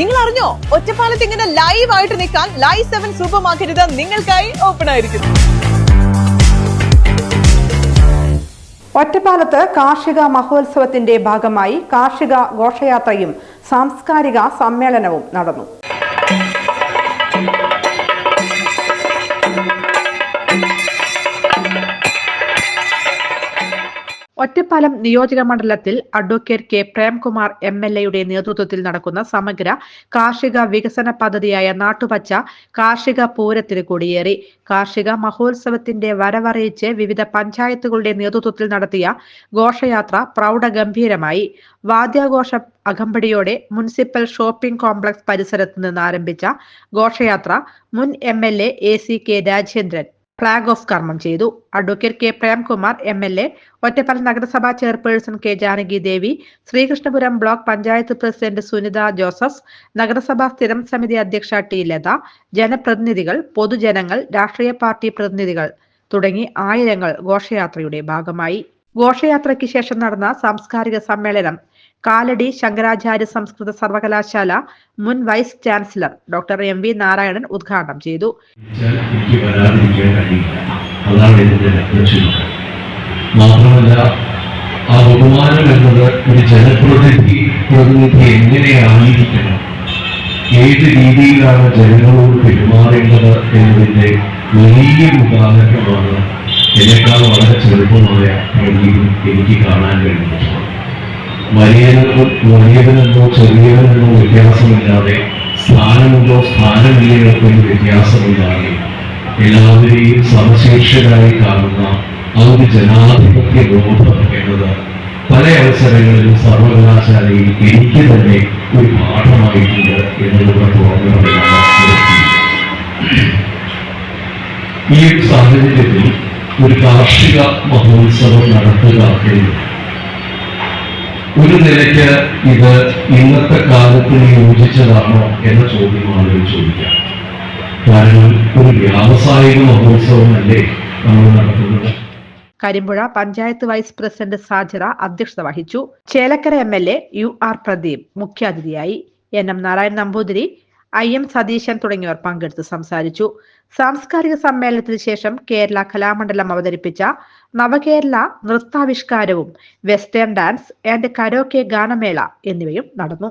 നിങ്ങൾ അറിഞ്ഞോ ഒറ്റപ്പാലത്ത് ഇങ്ങനെ ലൈവ് ആയിട്ട് നിൽക്കാൻ ലൈവ് സെവൻ സൂപ്പർ മാർക്കറ്റ് നിങ്ങൾക്കായി ഓപ്പൺ ആയിരിക്കുന്നു. ഒറ്റപ്പാലത്ത് കാർഷിക മഹോത്സവത്തിന്റെ ഭാഗമായി കാർഷിക ഘോഷയാത്രയും സാംസ്കാരിക സമ്മേളനവും നടന്നു. ഒറ്റപ്പാലം നിയോജക മണ്ഡലത്തിൽ advocate K Premkumar M L എയുടെ നേതൃത്വത്തിൽ നടക്കുന്ന സമഗ്ര കാർഷിക വികസന പദ്ധതിയായ നാട്ടുപച്ച കാർഷിക പൂരത്തിന് കൊടിയേറി. കാർഷിക മഹോത്സവത്തിന്റെ വരവറിയിച്ച് വിവിധ പഞ്ചായത്തുകളുടെ നേതൃത്വത്തിൽ നടത്തിയ ഘോഷയാത്ര പ്രൗഢഗംഭീരമായി. വാദ്യാഘോഷ അകമ്പടിയോടെ മുനിസിപ്പൽ ഷോപ്പിംഗ് കോംപ്ലക്സ് പരിസരത്ത് നിന്ന് ആരംഭിച്ച ഘോഷയാത്ര മുൻ M L A C K Rajendran flag off കർമ്മം ചെയ്തു. Advocate K. Premkumar M L A Ottapala നഗരസഭാ chairperson K. Janaki Devi Sreekrishnapuram block panchayat president Sunitha Joseph നഗരസഭാ സ്ഥിരം സമിതി അധ്യക്ഷ ടി. ലത ജനപ്രതിനിധികൾ പൊതുജനങ്ങൾ രാഷ്ട്രീയ പാർട്ടി പ്രതിനിധികൾ തുടങ്ങി ആയിരങ്ങൾ ഘോഷയാത്രയുടെ ഭാഗമായി. ഘോഷയാത്രയ്ക്ക് ശേഷം നടന്ന സാംസ്കാരിക സമ്മേളനം കാലടി ശങ്കരാചാര്യ സംസ്കൃത സർവകലാശാല മുൻ vice chancellor doctor M V Narayanan ഉദ്ഘാടനം ചെയ്തു. മാത്രമല്ല ആ ബഹുമാനം എന്നത് ഒരു ജനപ്രതിനിധി പ്രതിനിധി എങ്ങനെയായിരിക്കണം? ഏത് രീതിയിലാണ് ജനങ്ങളോട് പെരുമാറേണ്ടത് എന്നതിന്റെ വലിയ ഉദാഹരണമാണ് എന്നെക്കാൾ വളരെ ചെറുപ്പമായ പ്രദീപ് എനിക്ക് കാണാൻ കഴിഞ്ഞു. വലിയവനോ വലിയവനെന്നോ ചെറിയവനെന്നോ വ്യത്യാസമില്ലാതെ സ്ഥാനമുണ്ടോ സ്ഥാനമില്ലയോ എന്ന് വ്യത്യാസമില്ലാതെ എല്ലാവരെയും സവിശേഷരായി കാണുന്ന ആ ജനാധിപത്യ ബോധം എന്നത് പല അവസരങ്ങളിലും സർവകലാശാലയിൽ എനിക്ക് തന്നെ ഒരു പാഠമായിട്ടുണ്ട് എന്നതിലൂടെ തുറന്നു ഈ ഒരു സാഹചര്യത്തിൽ ഒരു കാർഷിക മഹോത്സവം നടത്തുക എന്നത് ഒരു നിലയ്ക്ക് ഇത് ഇന്നത്തെ കാലത്തിന് യോജിച്ചതാണോ എന്ന ചോദ്യമാണ് ചോദിക്കാം കാരണം ഒരു വ്യാവസായിക മഹോത്സവമല്ലേ നമ്മൾ നടത്തുന്നത്? കരിമ്പുഴ പഞ്ചായത്ത് വൈസ് പ്രസിഡന്റ് സാജിറ അധ്യക്ഷത വഹിച്ചു. Chelakkara M L A U R Pradeep മുഖ്യാതിഥിയായി. N M Narayanan Namboothiri I M Satheesan തുടങ്ങിയവർ പങ്കെടുത്ത് സംസാരിച്ചു. സാംസ്കാരിക സമ്മേളനത്തിന് ശേഷം കേരള കലാമണ്ഡലം അവതരിപ്പിച്ച നവകേരള നൃത്താവിഷ്കാരവും വെസ്റ്റേൺ ഡാൻസ് ആൻഡ് കരോക്കെ ഗാനമേള എന്നിവയും നടന്നു.